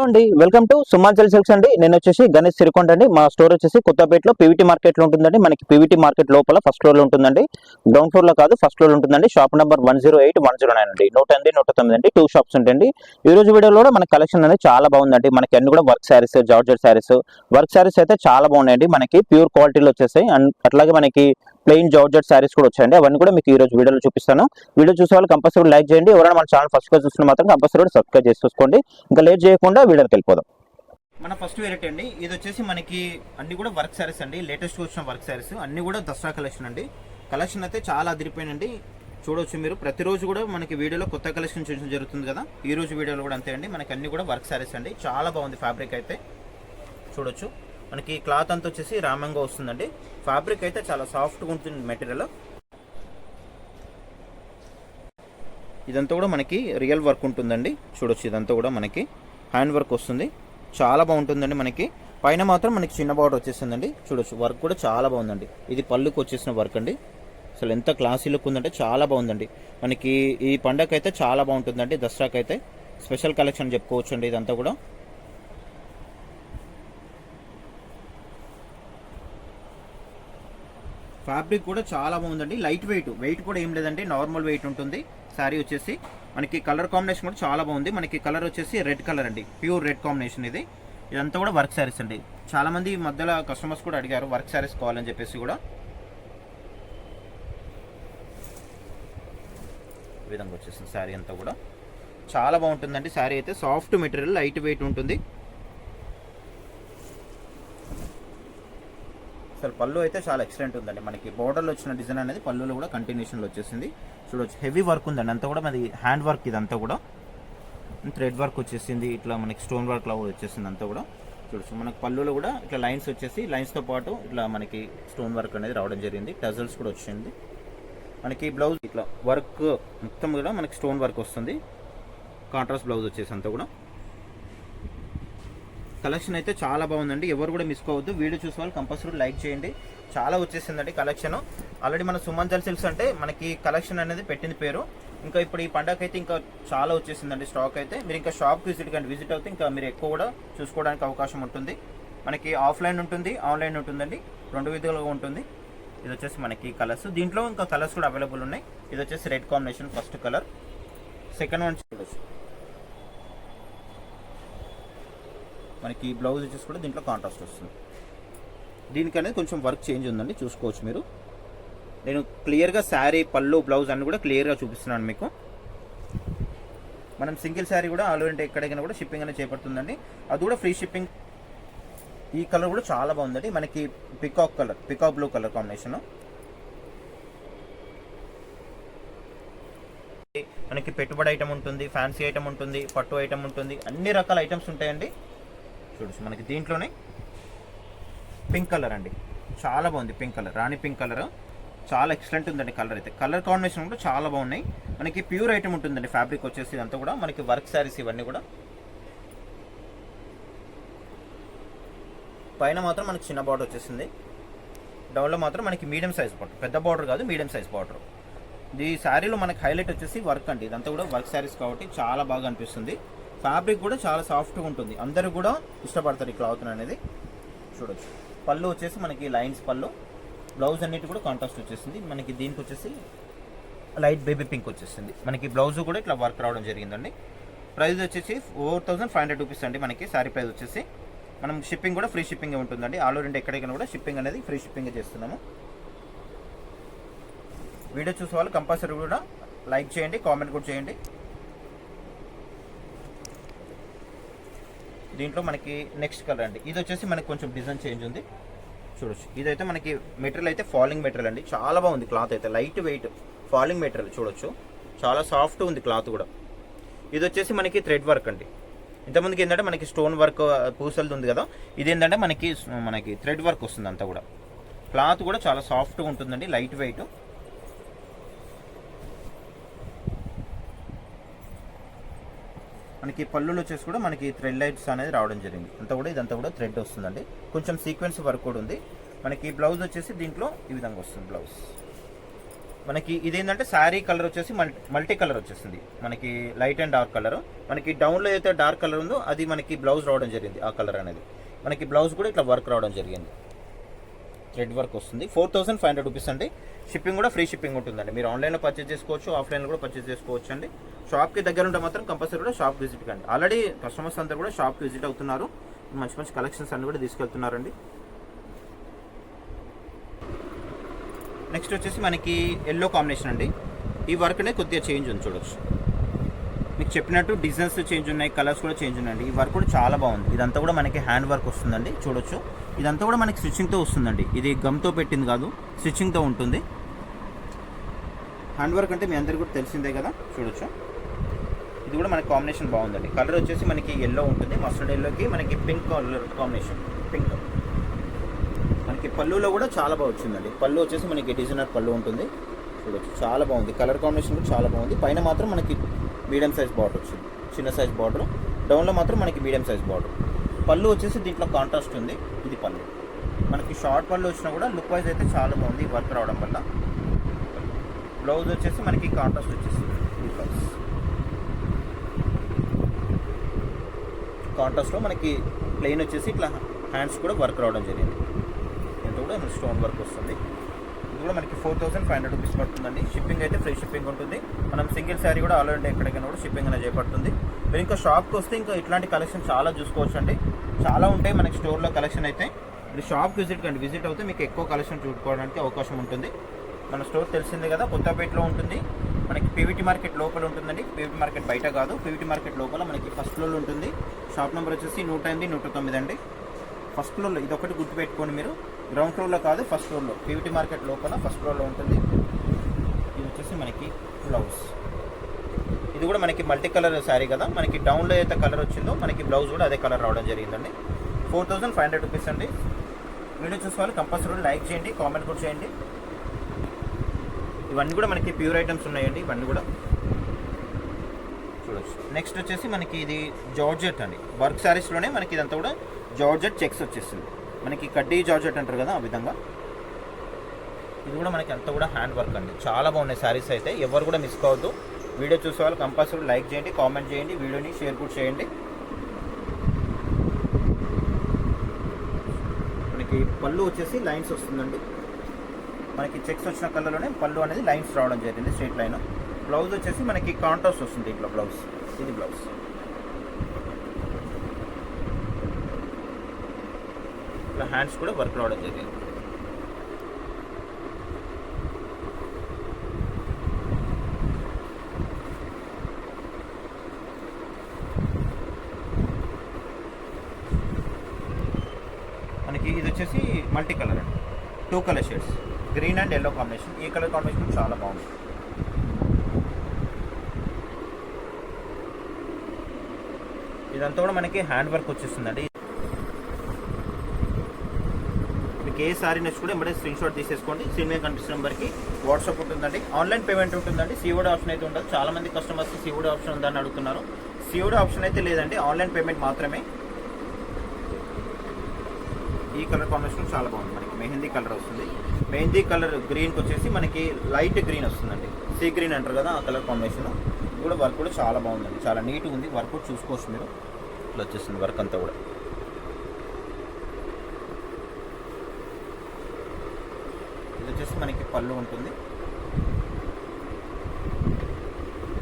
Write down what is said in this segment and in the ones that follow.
Hello అండి. Welcome to సుమాచల్ cells అండి. నేను వచ్చేసి గణేష్ సిరికొండ అండి. మా స్టోర్ వచ్చేసి కొత్తపేటలో పీవీటీ మార్కెట్లో ఉంటుందండి. మనకి పీవీటీ మార్కెట్ లోపల ఫస్ట్ ఫ్లోర్లో ఉంటుందండి. గ్రౌండ్ ఫ్లోర్లో కాదు ఫస్ట్ ఫ్లోర్ ఉంటుందండి. Shop number one zero eight one zero nine అండి. నూట ఎనిమిది నూట తొమ్మిది అండి. టూ షాప్స్ ఉంటాయండి. ఈ రోజు వీడియోలో కూడా మన కలెక్షన్ అనేది చాలా బాగుందండి. మనకి అన్ని కూడా work sarees georgette sarees. Work sarees అయితే చాలా బాగున్నాయండి. మనకి ప్యూర్ క్వాలిటీలో వచ్చేసాయి. అండ్ అట్లాగే మనకి ప్లెయిన్ జార్జెట్ శారీస్ కూడా వచ్చాయండి. అవన్నీ కూడా మీకు ఈ రోజు వీడియోలో చూపిస్తాను. వీడియో చూసే వాళ్ళు కంపల్సరీ లైక్ చేయండి. ఎవరైనా మన ఛానల్ ఫస్ట్గా చూస్తున్న మాత్రం కంపల్సరీ సబ్స్క్రైబ్ చేసి చూసుకోండి ఇంకా లేట్ చేయకుండా వీడియోకి వెళ్ళిపోదాం. మన ఫస్ట్ వెరైటీ అండి. ఇది వచ్చేసి మనకి అన్ని కూడా వర్క్ శారీస్ అండి. లేటెస్ట్ వచ్చిన వర్క్ శారీస్ అన్ని కూడా దసరా కలెక్షన్ అండి. కలెక్షన్ అయితే చాలా అదిరిపోయినండి చూడవచ్చు మీరు. ప్రతిరోజు కూడా మనకి వీడియోలో కొత్త కలెక్షన్ చూడడం జరుగుతుంది కదా. ఈ రోజు వీడియోలో కూడా అంతే అండి. మనకి అన్ని కూడా వర్క్ శారీస్ అండి. చాలా బాగుంది ఫ్యాబ్రిక్ అయితే. చూడొచ్చు. మనకి క్లాత్ అంతా వచ్చేసి రామంగా వస్తుందండి. ఫ్యాబ్రిక్ అయితే చాలా సాఫ్ట్గా ఉంటుంది మెటీరియల్ ఇదంతా కూడా మనకి రియల్ వర్క్ ఉంటుందండి. చూడొచ్చు ఇదంతా కూడా మనకి హ్యాండ్ వర్క్ వస్తుంది. చాలా బాగుంటుందండి మనకి. పైన మాత్రం మనకి చిన్న బార్డర్ వచ్చేసిందండి చూడొచ్చు వర్క్ కూడా చాలా బాగుందండి. ఇది పళ్ళుకు వచ్చేసిన వర్క్ అండి. అసలు ఎంత క్లాసీ లుక్ ఉందంటే చాలా బాగుందండి. మనకి ఈ పండగ అయితే చాలా బాగుంటుందండి. దసరాకైతే. స్పెషల్ కలెక్షన్ చెప్పుకోవచ్చు అండి ఇదంతా కూడా. ఫ్యాబ్రిక్ కూడా చాలా బాగుందండి. లైట్ వెయిట్ వెయిట్ కూడా ఏం లేదండి. నార్మల్ వెయిట్ ఉంటుంది. శారీ వచ్చేసి మనకి కలర్ కాంబినేషన్ కూడా చాలా బాగుంది. మనకి కలర్ వచ్చేసి రెడ్ కలర్ అండి. ప్యూర్ రెడ్ కాంబినేషన్ ఇది. ఇదంతా కూడా వర్క్ శారీస్ అండి. చాలా మంది మధ్యలో కస్టమర్స్ కూడా అడిగారు వర్క్ శారీస్ కావాలని చెప్పేసి కూడా. విధంగా వచ్చేసింది శారీ అంతా కూడా. చాలా బాగుంటుందండి. శారీ అయితే సాఫ్ట్ మెటీరియల్ లైట్ వెయిట్ ఉంటుంది. అసలు పళ్ళు అయితే చాలా ఎక్సలెంట్ ఉందండి. మనకి బోర్డర్లో వచ్చిన డిజైన్ అనేది పళ్ళులో కూడా కంటిన్యూషన్లో వచ్చేసింది. చూడొచ్చు. హెవీ వర్క్ ఉందండి. అంతా కూడా మనది హ్యాండ్ వర్క్ ఇదంతా కూడా. థ్రెడ్ వర్క్ వచ్చేసింది. ఇట్లా మనకి స్టోన్ వర్క్ లా కూడా వచ్చేసింది అంతా కూడా. చూడొచ్చు. మనకి పళ్ళులో కూడా ఇట్లా లైన్స్ వచ్చేసి లైన్స్తో పాటు ఇట్లా మనకి స్టోన్ వర్క్ అనేది రావడం జరిగింది. టజల్స్ కూడా వచ్చింది. మనకి బ్లౌజ్ ఇట్లా వర్క్ మొత్తం కూడా మనకి స్టోన్ వర్క్ వస్తుంది. కాంట్రాస్ట్ బ్లౌజ్ వచ్చేసి అంతా కూడా. కలెక్షన్ అయితే చాలా బాగుందండి. ఎవరు కూడా మిస్ కావద్దు. వీడియో చూసే వాళ్ళు కంపల్సరీ లైక్ చేయండి. చాలా వచ్చేసిందండి కలెక్షన్. ఆల్రెడీ మన సుమంతల్ సిల్క్స్ అంటే మనకి కలెక్షన్ అనేది పెట్టింది పేరు. ఇంకా ఇప్పుడు ఈ పండగ అయితే ఇంకా చాలా వచ్చేసిందండి స్టాక్ అయితే. మీరు ఇంకా షాప్కి విజిట్ కానీ విజిట్ అవుతే ఇంకా మీరు ఎక్కువ కూడా చూసుకోవడానికి అవకాశం ఉంటుంది. మనకి ఆఫ్లైన్ ఉంటుంది ఆన్లైన్ ఉంటుందండి. రెండు విధాలుగా ఉంటుంది. ఇది వచ్చేసి మనకి కలర్స్. దీంట్లో ఇంకా కలర్స్ కూడా అవైలబుల్ ఉన్నాయి. ఇది వచ్చేసి red combination first colour. Second one చూడొచ్చు మనకి బ్లౌజ్ వచ్చేసి కూడా దీంట్లో కాంట్రాస్ట్ వస్తుంది. దీనికి అనేది కొంచెం వర్క్ చేంజ్ ఉందండి చూసుకోవచ్చు మీరు. నేను క్లియర్గా శారీ పళ్ళు బ్లౌజ్ అన్ని కూడా క్లియర్గా చూపిస్తున్నాను మీకు. మనం సింగిల్ శారీ కూడా ఆల్ ఓవర్ ఎక్కడికైనా కూడా షిప్పింగ్ అనేది చేపడుతుందండి. అది కూడా ఫ్రీ షిప్పింగ్ ఈ కలర్ కూడా చాలా బాగుందండి. మనకి peacock colour peacock blue colour combination మనకి పెట్టుబడి ఐటమ్ ఉంటుంది ఫ్యాన్సీ ఐటమ్ ఉంటుంది పట్టు ఐటమ్ ఉంటుంది అన్ని రకాల ఐటమ్స్ ఉంటాయండి. చూడొచ్చు మనకి దీంట్లోనే పింక్ కలర్ అండి. చాలా బాగుంది పింక్ కలర్ రాణి పింక్ కలర్. చాలా ఎక్సలెంట్ ఉందండి కలర్ అయితే. కలర్ కాంబినేషన్ కూడా చాలా బాగున్నాయి. మనకి ప్యూర్ ఐటమ్ ఉంటుందండి ఫ్యాబ్రిక్ వచ్చేసి ఇదంతా కూడా. మనకి వర్క్ శారీస్ ఇవన్నీ కూడా. పైన మాత్రం మనకి చిన్న బార్డర్ వచ్చేసింది. డౌన్లో మాత్రం మనకి మీడియం సైజ్ బార్డర్ పెద్ద బార్డర్ కాదు మీడియం సైజ్ బార్డర్ ఈ శారీలో మనకి హైలైట్ వచ్చేసి వర్క్ అండి. ఇదంతా కూడా వర్క్ శారీస్ కాబట్టి చాలా బాగా అనిపిస్తుంది. ఫ్యాబ్రిక్ కూడా చాలా సాఫ్ట్గా ఉంటుంది. అందరూ కూడా ఇష్టపడతారు ఈ క్లాత్ అనేది. చూడొచ్చు. పళ్ళు వచ్చేసి మనకి లైన్స్ పళ్ళు. బ్లౌజ్ అన్నిటి కూడా కాంట్రాస్ట్ వచ్చేసింది. మనకి దీనికి వచ్చేసి లైట్ బేబీ పింక్ వచ్చేసింది. మనకి బ్లౌజ్ కూడా ఇట్లా వర్క్ రావడం జరిగిందండి. ప్రైస్ వచ్చేసి four thousand five hundred rupees అండి మనకి. శారీ ప్రైస్ వచ్చేసి మనం షిప్పింగ్ కూడా ఫ్రీ షిప్పింగ్ ఉంటుందండి. ఆల్ ఓవర్ ఇండియా ఎక్కడికైనా కూడా షిప్పింగ్ అనేది ఫ్రీ షిప్పింగ్ చేస్తున్నాము. వీడియో చూసే వాళ్ళు కంపల్సరీ కూడా లైక్ చేయండి కామెంట్ కూడా చేయండి. దీంట్లో మనకి నెక్స్ట్ కలర్ అండి. ఇది వచ్చేసి మనకి కొంచెం డిజైన్ చేంజ్ ఉంది. చూడొచ్చు. ఇదైతే మనకి మెటీరియల్ అయితే ఫాలింగ్ మెటీరియల్ అండి. చాలా బాగుంది క్లాత్ అయితే. లైట్ వెయిట్ ఫాలింగ్ మెటీరియల్ చూడొచ్చు. చాలా సాఫ్ట్ ఉంది క్లాత్ కూడా. ఇది వచ్చేసి మనకి థ్రెడ్ వర్క్ అండి. ఇంతకుముందుకి ఏంటంటే మనకి స్టోన్ వర్క్ పూసలది ఉంది కదా. ఇది ఏంటంటే మనకి మనకి థ్రెడ్ వర్క్ వస్తుంది అంతా కూడా. క్లాత్ కూడా చాలా సాఫ్ట్గా ఉంటుందండి. లైట్ వెయిట్ మనకి పళ్ళులో వచ్చేసి కూడా మనకి థ్రెడ్ లైట్స్ అనేది రావడం జరిగింది. అంతా కూడా ఇదంతా కూడా థ్రెడ్ వస్తుందండి. కొంచెం సీక్వెన్స్ వర్క్ కూడా ఉంది. మనకి బ్లౌజ్ వచ్చేసి దీంట్లో ఈ విధంగా వస్తుంది బ్లౌజ్ మనకి ఇదేంటంటే శారీ కలర్ వచ్చేసి మల్టీ మల్టీ కలర్ వచ్చేసింది మనకి లైట్ అండ్ డార్క్ కలర్ మనకి డౌన్లో అయితే డార్క్ కలర్ ఉందో అది మనకి బ్లౌజ్ రావడం జరిగింది ఆ కలర్ అనేది. మనకి బ్లౌజ్ కూడా ఇట్లా వర్క్ రావడం జరిగింది. థ్రెడ్ వర్క్ వస్తుంది. Four thousand five hundred rupees అండి. షిప్పింగ్ కూడా ఫ్రీ షిప్పింగ్ ఉంటుందండి. మీరు ఆన్లైన్లో పర్చేస్ చేసుకోవచ్చు ఆఫ్లైన్లో కూడా పర్చేస్ చేసుకోవచ్చు అండి షాప్కి దగ్గర ఉంటే మాత్రం కంపల్సరీ కూడా షాప్ విజిట్ కండి. ఆల్రెడీ కస్టమర్స్ అందరూ కూడా షాప్కి విజిట్ అవుతున్నారు. మంచి మంచి కలెక్షన్స్ అన్ని కూడా తీసుకెళ్తున్నారండి. నెక్స్ట్ వచ్చేసి మనకి ఎల్లో కాంబినేషన్ అండి. ఈ వర్క్నే కొద్దిగా చేంజ్ ఉంది చూడొచ్చు. మీకు చెప్పినట్టు డిజైన్స్ చేంజ్ ఉన్నాయి కలర్స్ కూడా చేంజ్ ఉన్నాయండి. ఈ వర్క్ కూడా చాలా బాగుంది. ఇదంతా కూడా మనకి హ్యాండ్ వర్క్ వస్తుందండి చూడొచ్చు. ఇదంతా కూడా మనకి స్టిచ్చింగ్తో వస్తుందండి. ఇది గమ్తో పెట్టింది కాదు స్టిచ్చింగ్తో ఉంటుంది. హ్యాండ్ వర్క్ అంటే మీ అందరికీ కూడా తెలిసిందే కదా చూడొచ్చు. ఇది కూడా మనకి కాంబినేషన్ బాగుందండి. కలర్ వచ్చేసి మనకి ఎల్లో ఉంటుంది. మస్టర్డ్ ఎల్లోకి మనకి పింక్ కలర్ కాంబినేషన్ పింక్ మనకి పళ్ళులో కూడా చాలా బాగా వచ్చిందండి. పళ్ళు వచ్చేసి మనకి డిజైనర్ పళ్ళు ఉంటుంది. చూడొచ్చు. చాలా బాగుంది. కలర్ కాంబినేషన్ కూడా చాలా బాగుంది. పైన మాత్రం మనకి మీడియం సైజ్ బార్డర్ వచ్చింది. చిన్న సైజ్ బార్డర్ డౌన్లో మాత్రం మనకి మీడియం సైజ్ బార్డర్ పళ్ళు వచ్చేసి దీంట్లో కాంట్రాస్ట్ ఉంది. ఇది పళ్ళు. మనకి షార్ట్ పళ్ళు వచ్చినా కూడా లుక్ వైజ్ అయితే చాలా బాగుంది వర్క్ రావడం వల్ల. బ్లౌజ్ వచ్చేసి మనకి కాంట్రాస్ట్ వచ్చేసింది. ఈ బ్లౌజ్ కాంట్రాస్ట్లో మనకి ప్లెయిన్ వచ్చేసి ఇట్లా హ్యాండ్స్ కూడా వర్క్ రావడం జరిగింది. ఇంత కూడా స్టోన్ వర్క్ వస్తుంది. ఇది కూడా మనకి four thousand five hundred rupees పడుతుందండి. షిప్పింగ్ అయితే ఫ్రీ షిప్పింగ్ ఉంటుంది. మనం సింగిల్ శారీ కూడా ఆల్రెడీ ఎక్కడికైనా కూడా షిప్పింగ్ అనేది చేపడుతుంది. మీరు ఇంకా షాప్కి వస్తే ఇంకా ఇట్లాంటి కలెక్షన్ చాలా చూసుకోవచ్చు అండి చాలా ఉంటాయి మనకి స్టోర్లో కలెక్షన్ అయితే. మీరు షాప్ విజిట్ కండి. విజిట్ అవుతే మీకు ఎక్కువ కలెక్షన్ చూసుకోవడానికి అవకాశం ఉంటుంది. మన స్టోర్ తెలిసిందే కదా కొత్తపేటలో ఉంటుంది. మనకి పీవీటీ మార్కెట్ లోపల ఉంటుందండి. పీవీటీ మార్కెట్ బయట కాదు. పీవీటీ మార్కెట్ లోపల మనకి ఫస్ట్ ఫ్లోర్లో ఉంటుంది. షాప్ నెంబర్ వచ్చేసి నూట ఎనిమిది నూట తొమ్మిది అండి. ఫస్ట్ ఫ్లోర్లో ఇది ఒకటి గుర్తుపెట్టుకోండి మీరు. గ్రౌండ్ ఫ్లోర్లో కాదు ఫస్ట్ ఫ్లోర్లో పీవీటీ మార్కెట్ లోపల ఫస్ట్ ఫ్లోర్లో ఉంటుంది. ఇది వచ్చేసి మనకి బ్లౌజ్ ఇది కూడా మనకి మల్టీ కలర్ శారీ కదా. మనకి డౌన్లో అయితే కలర్ వచ్చిందో మనకి బ్లౌజ్ కూడా అదే కలర్ రావడం జరిగిందండి. Four thousand five hundred rupees అండి. వీడియో చూసే వాళ్ళు కంపల్సరీ లైక్ చేయండి కామెంట్ కూడా చేయండి. ఇవన్నీ కూడా మనకి ప్యూర్ ఐటమ్స్ ఉన్నాయండి ఇవన్నీ కూడా. చూడొచ్చు. నెక్స్ట్ వచ్చేసి మనకి ఇది జార్జెట్ అండి. వర్క్ శారీస్లోనే మనకి ఇదంతా కూడా జార్జెట్ చెక్స్ వచ్చేస్తుంది. మనకి కడ్డీ జార్జెట్ అంటారు కదా ఆ విధంగా. ఇది కూడా మనకి అంత కూడా హ్యాండ్ వర్క్ అండి. చాలా బాగున్నాయి శారీస్ అయితే. ఎవరు కూడా మిస్ కావద్దు. వీడియో చూసే వాళ్ళు కంపల్సరీ లైక్ చేయండి కామెంట్ చేయండి వీడియోని షేర్ కూడా చేయండి. మనకి పళ్ళు వచ్చేసి లైన్స్ వస్తుందండి. మనకి చెక్స్ వచ్చిన కలర్లోనే పళ్ళు అనేది లైన్స్ రావడం జరిగింది స్ట్రైట్ లైన్. బ్లౌజ్ వచ్చేసి మనకి కాంట్రాస్ట్ వస్తుంది ఇట్లా బ్లౌజ్. ఇది బ్లౌజ్. ఇట్లా హ్యాండ్స్ కూడా వర్క్ రావడం జరిగింది. మనకి ఇది వచ్చేసి మల్టీ కలర్ అండి. Two colour shades. Green and yellow combination. ఈ కలర్ కాంబినేషన్ చాలా బాగుంది. ఇదంతా కూడా మనకి హ్యాండ్ వర్క్ వచ్చేస్తుందండి. మీకు ఏ సారీ నచ్చి కూడా ఎంబడే స్క్రీన్ షాట్ తీసేసుకోండి. స్క్రీన్ మీద కనిపిస్తున్న నెంబర్కి వాట్సాప్ ఉంటుందండి. ఆన్లైన్ పేమెంట్ ఉంటుందండి. సీఓడి ఆప్షన్ అయితే ఉండదు. చాలా మంది కస్టమర్స్ సీఓడి ఆప్షన్ ఉందని అడుగుతున్నారు. సీఓడి ఆప్షన్ అయితే లేదండి. ఆన్లైన్ పేమెంట్ మాత్రమే. ఈ కలర్ కాంబినేషన్ చాలా బాగుంది. మనకి మెహందీ కలర్ వస్తుంది. మెహందీ కలర్ గ్రీన్కి వచ్చేసి మనకి లైట్ గ్రీన్ వస్తుందండి. సీ గ్రీన్ అంటారు కదా ఆ కలర్ కాంబినేషన్. కూడా వర్క్ కూడా చాలా బాగుందండి. చాలా నీట్గా ఉంది. వర్క్ కూడా చూసుకోవచ్చు మీరు. ఇట్లా వచ్చేస్తుంది వర్క్ అంతా కూడా. ఇది వచ్చేసి మనకి పళ్ళు ఉంటుంది.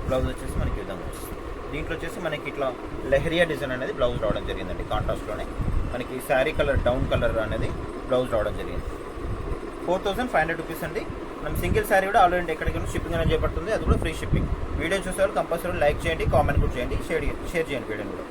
బ్లౌజ్ వచ్చేసి మనకి విధంగా వస్తుంది దీంట్లో వచ్చేసి మనకి ఇట్లా లెహరియా డిజైన్ అనేది బ్లౌజ్ రావడం జరిగిందండి కాంట్రాస్ట్లోనే మనకి శారీ కలర్ డౌన్ కలర్ అనేది బ్లౌజ్ రావడం జరిగింది. Four thousand five hundred rupees అండి. మనం సింగిల్ శారీ కూడా ఆల్రెడీ ఎక్కడికైనా షిప్పింగ్ అనేది చేపడుతుంది అది కూడా ఫ్రీ షిప్పింగ్ వీడియో చూసే వాళ్ళు కంపల్సరీ లైక్ చేయండి కామెంట్ కూడా చేయండి షేర్ షేర్ చేయండి వీడియోని కూడా.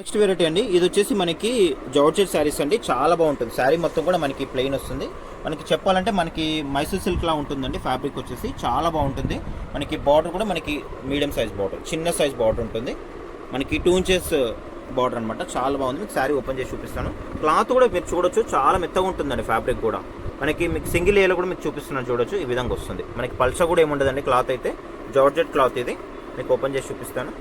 నెక్స్ట్ వెరైటీ అండి. ఇది వచ్చేసి మనకి జార్జెట్ శారీస్ అండి. చాలా బాగుంటుంది. శారీ మొత్తం కూడా మనకి ప్లెయిన్ వస్తుంది. మనకి చెప్పాలంటే మనకి మైసూర్ సిల్క్ లా ఉంటుందండి. ఫ్యాబ్రిక్ వచ్చేసి చాలా బాగుంటుంది. మనకి బార్డర్ కూడా మనకి మీడియం సైజ్ బార్డర్ చిన్న సైజ్ బార్డర్ ఉంటుంది. మనకి టూ ఇంచెస్ బార్డర్ అనమాట చాలా బాగుంది. మీకు శారీ ఓపెన్ చేసి చూపిస్తాను. క్లాత్ కూడా మీరు చూడొచ్చు. చాలా మెత్తగా ఉంటుందండి ఫ్యాబ్రిక్ కూడా. మనకి మీకు సింగిల్ ఏలో కూడా మీకు చూపిస్తున్నాను చూడొచ్చు. ఈ విధంగా వస్తుంది. మనకి పల్స కూడా ఏముండదండి. క్లాత్ అయితే జార్జెట్ క్లాత్ ఇది. మీకు ఓపెన్ చేసి చూపిస్తాను.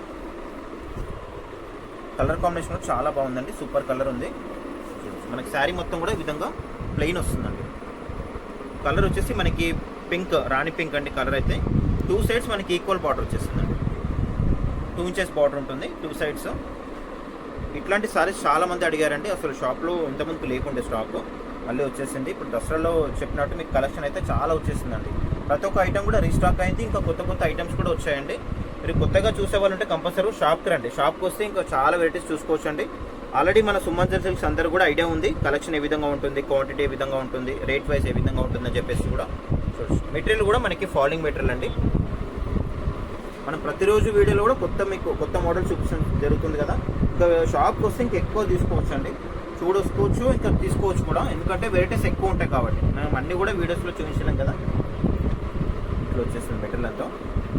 కలర్ కాంబినేషన్ కూడా చాలా బాగుందండి. సూపర్ కలర్ ఉంది. మనకి శారీ మొత్తం కూడా ఈ విధంగా ప్లెయిన్ వస్తుందండి. కలర్ వచ్చేసి మనకి పింక్ రాణి పింక్ అండి కలర్ అయితే. టూ సైడ్స్ మనకి ఈక్వల్ బార్డర్ వచ్చేస్తుందండి. టూ ఇంచెస్ బార్డర్ ఉంటుంది టూ సైడ్స్. ఇట్లాంటి సారీస్ చాలా మంది అడిగారండి. అసలు షాప్లో ఇంతమందికి లేకుండే స్టాక్ మళ్ళీ వచ్చేసింది. ఇప్పుడు దసరాలో చెప్పినట్టు మీకు కలెక్షన్ అయితే చాలా వచ్చేసిందండి ప్రతి ఒక్క ఐటమ్ కూడా రీస్టాక్ అయింది. ఇంకా కొత్త కొత్త ఐటమ్స్ కూడా వచ్చాయండి. మీరు కొత్తగా చూసే వాళ్ళు ఉంటే కంపల్సరీ షాప్కి రండి. షాప్కి వస్తే ఇంకా చాలా వెరైటీస్ చూసుకోవచ్చు అండి ఆల్రెడీ మన సుమంజర్ సిల్క్స్ అందరూ కూడా ఐడియా ఉంది. కలెక్షన్ ఏ విధంగా ఉంటుంది క్వాంటిటీ ఏ విధంగా ఉంటుంది రేట్ వైజ్ ఏ విధంగా ఉంటుందని చెప్పేసి కూడా. మెటీరియల్ కూడా మనకి ఫాలింగ్ మెటీరియల్ అండి. మనం ప్రతిరోజు వీడియోలో కూడా కొత్త మీకు కొత్త మోడల్ చూపించడం జరుగుతుంది కదా. ఇంకా షాప్కి వస్తే ఇంకా ఎక్కువ తీసుకోవచ్చు అండి చూడొచ్చుకోవచ్చు ఇంకా తీసుకోవచ్చు కూడా. ఎందుకంటే వెరైటీస్ ఎక్కువ ఉంటాయి కాబట్టి. మనం అన్ని కూడా వీడియోస్లో చూపించలేం కదా. ఇట్లా వచ్చేస్తుంది మెటీరియల్ అంతా.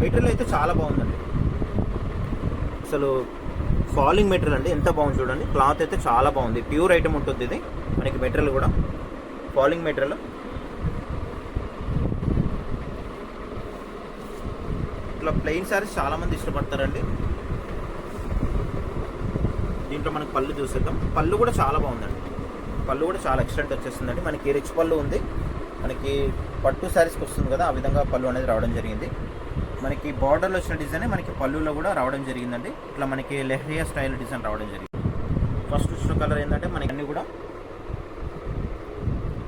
మెటీరియల్ అయితే చాలా బాగుందండి. అసలు ఫాలింగ్ మెటీరియల్ అండి ఎంత బాగుంది చూడండి. క్లాత్ అయితే చాలా బాగుంది. ప్యూర్ ఐటమ్ ఉంటుంది ఇది మనకి మెటీరియల్ కూడా. ఫాలింగ్ మెటీరియల్ ఇట్లా ప్లెయిన్ శారీస్ చాలా మంది ఇష్టపడతారండి. దీంట్లో మనకి పళ్ళు చూసేద్దాం. పళ్ళు కూడా చాలా బాగుందండి. పళ్ళు కూడా చాలా ఎక్సలెంట్ వచ్చేస్తుందండి. మనకి రిచ్ పళ్ళు ఉంది. మనకి పట్టు శారీస్కి వస్తుంది కదా ఆ విధంగా పళ్ళు అనేది రావడం జరిగింది. మనకి బార్డర్లో వచ్చిన డిజైన్ మనకి పళ్ళులో కూడా రావడం జరిగిందండి. ఇట్లా మనకి లెహరియా స్టైల్ డిజైన్ రావడం జరిగింది. ఫస్ట్ వచ్చిన కలర్ ఏంటంటే మనకి అన్ని కూడా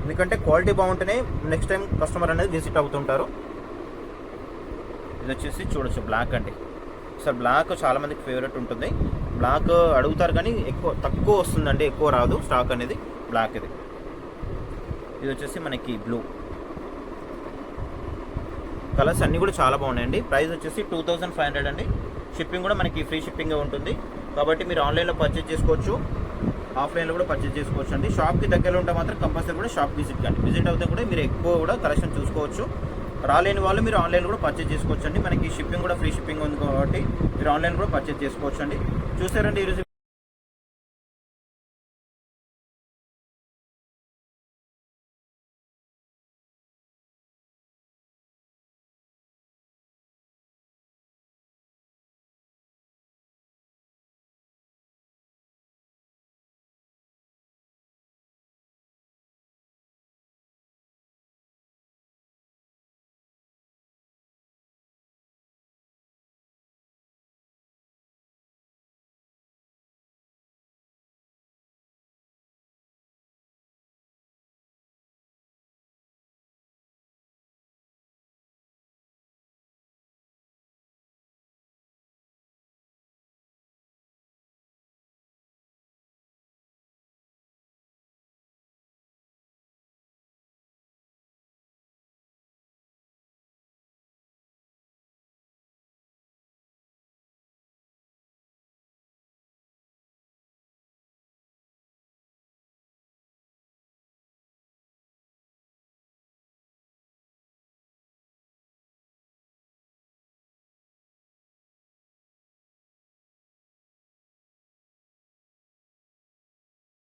ఎందుకంటే క్వాలిటీ బాగుంటేనే నెక్స్ట్ టైం కస్టమర్ అనేది విజిట్ అవుతుంటారు. ఇది వచ్చేసి చూడొచ్చు బ్లాక్ అండి. సార్ బ్లాక్ చాలా మందికి ఫేవరెట్ ఉంటుంది. బ్లాక్ అడుగుతారు కానీ ఎక్కువ తక్కువ వస్తుందండి ఎక్కువ రాదు స్టాక్ అనేది బ్లాక్ ఇది. ఇది వచ్చేసి మనకి బ్లూ కలర్స్ అన్నీ కూడా చాలా బాగున్నాయండి. ప్రైస్ వచ్చేసి టూ థౌజండ్ ఫైవ్ హండ్రెడ్ అండి. షిప్పింగ్ కూడా మనకి ఫ్రీ షిప్పింగ్ ఉంటుంది. కాబట్టి మీరు ఆన్లైన్లో పర్చేజ్ చేసుకోవచ్చు. ఆఫ్లైన్లో కూడా పర్చేజ్ చేసుకోవచ్చు అండి. షాప్కి దగ్గరలో ఉంటే మాత్రం కంపల్సరీ కూడా షాప్ విజిట్ కండి. విజిట్ అవుతే కూడా మీరు ఎక్కువ కూడా కలెక్షన్ చూసుకోవచ్చు. రాలేని వాళ్ళు మీరు ఆన్లైన్ కూడా పర్చేజ్ చేసుకోవచ్చు అండి. మనకి షిప్పింగ్ కూడా ఫ్రీ షిప్పింగ్ ఉంది కాబట్టి మీరు ఆన్లైన్ కూడా పర్చేజ్ చేసుకోవచ్చు అండి. చూసారండి ఈరోజు